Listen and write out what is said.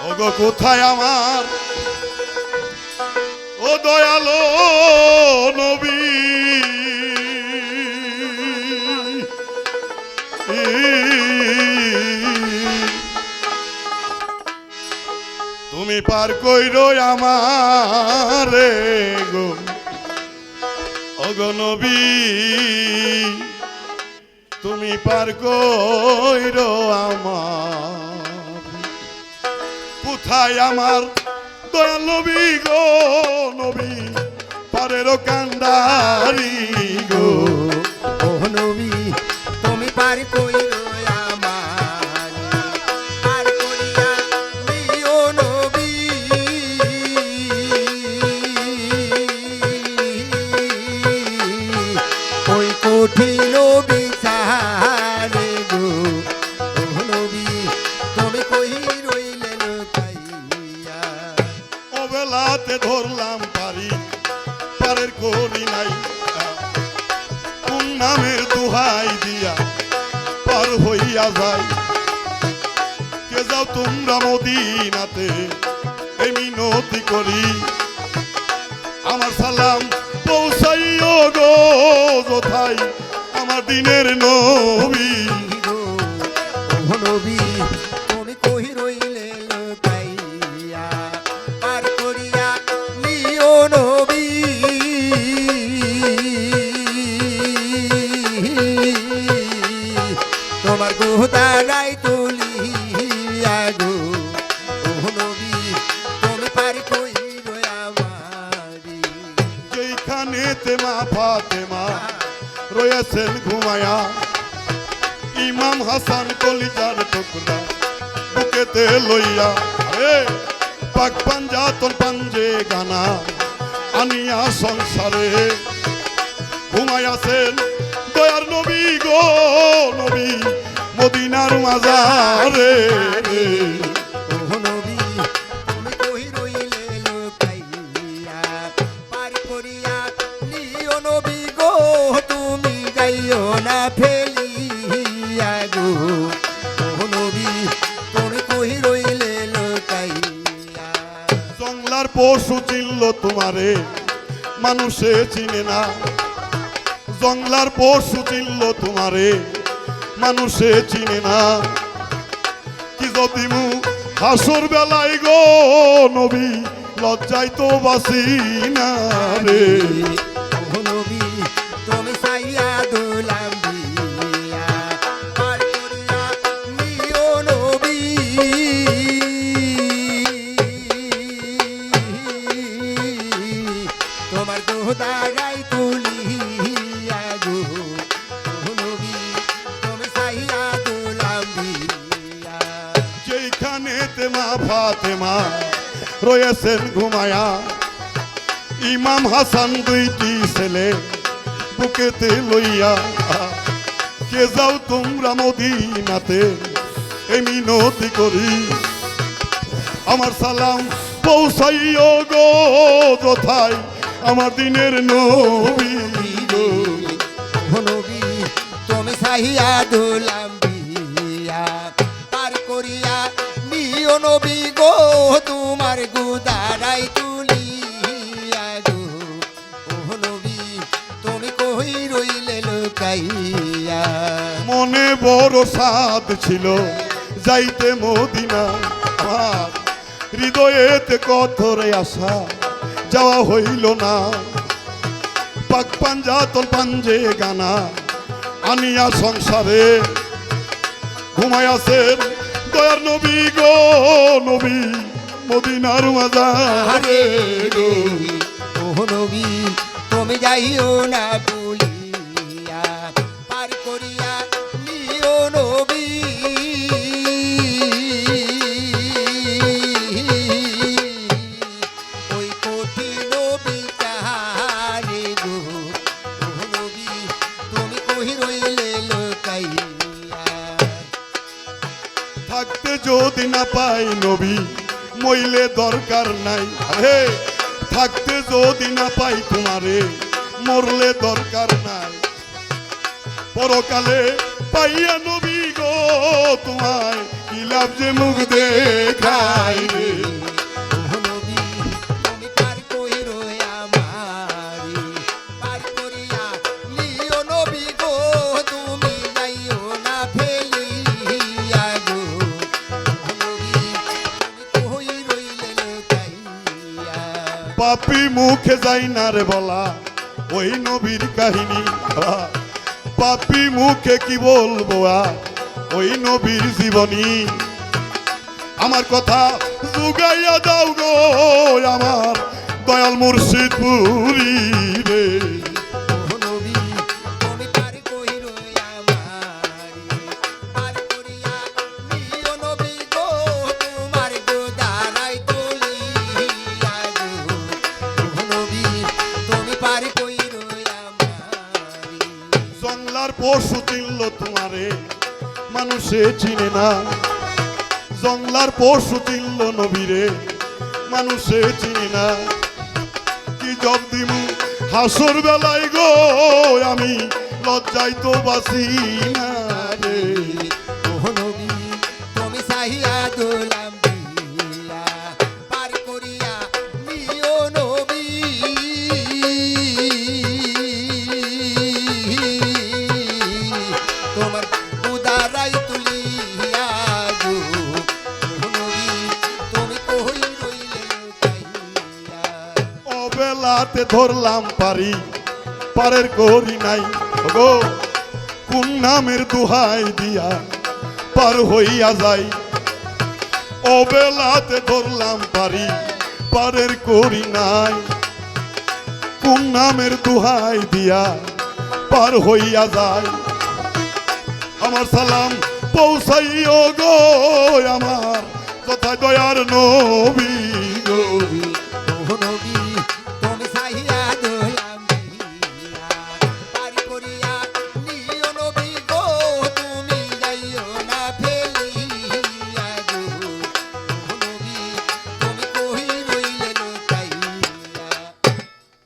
ওগো, কোথায় আমার? ও দয়ালো নবী। তুমি পার কইরো আমারে গো। ওগো নবী, তুমি পার কইরো আমার কোথায় আমার। দয়াল নবী গো নবী পারেরও কান্দারি গো। নবী তুমি পারি কইরো দুহাই দিয়া পার হইয়া যাই। কে যাও তোমরা মদিনাতে, এই মিনতি করি। আমার সালাম পৌঁছাইও গো, যথাই আমার দিনের নবী। তোমার গোদারাই তুলিয়া গো। নবী তুমি আমারি। রয়েছেন ঘুমায়া, ইমাম হাসান কলিজার টুকরা বুকেতে লইয়া, আরে পাক পাঞ্জাতন পাঞ্জে গানা আনিয়া সংসারে দয়ার নবী গো নবী মদিনার মাজারে। জংলার পশু চিনল তোমারে মানুষে চিনে না। জংলার পশু চিনল তোমারে মানুষে চিনে না। কি যদি মু হাসুর বেলায় গো নবী, লজ্জায় তো বাসি না রে। যেখানে তেমা ফাতেমা রয়েছেন ঘুমায়া। ইমাম হাসান দুইটি ছেলে বুকেতে লইয়া, কে যাও তোমরা মদিনাতে? এই মিনতি করি। আমার সালাম পৌঁছাইও গো, যথায় আমার দিনের নবী গো। নবী, তুমি সাহিয়া দুলাম। নবী গো, তোমার গুদারাই তুলিয়া গো। নবী, তুমি কই রইলে লুকাইয়া? মনে বড় সাদ ছিল যাইতে মদিনা হৃদয়েতে কথরে আসা যাওয়া হইল না। পাক পাঞ্জাতন পাঞ্জে গানা আনিয়া সংসারে ঘুমায়াছেন দয়ার নবী গো নবী মদিনার মাজারে গো। ও নবী তুমি যাইও না বলিয়া যদি না পাই নবী, মইলে দরকার নাই। আরে, থাকতে যদি না পাই তোমারে, মরলে দরকার নাই। পরকালে পাইয়া নবী গো, তোমায় কি লাভ যে মুখ দেখাই পাপি মুখে যাই না রে বলা, ওই নবীর কাহিনী পাপি মুখে কি বলব ওই নবীর জীবনী। আমার কথা জুগাইয়া দাও গো আমার দয়াল মুর্শিদ পুরী রে। পশু চিনল তোমারে, মানুষে চিনে না। জংলার পশু চিনল নবীরে, মানুষে চিনে না। কি জব দিমু হাসর বেলায় গো, আমি লজ্জায় তো বাসি না। ও অবেলাতে ধরলাম পারি, পারের করি নাই। গো কোন নামের দুহাই দিয়া পার হইয়া যাই? অবেলাতে ধরলাম পারি, পারের করি নাই। কোন নামের দুহাই দিয়া পার হইয়া যায় আমার সালাম পৌঁছাইও গো আমার। কোথায় দয়ার নবী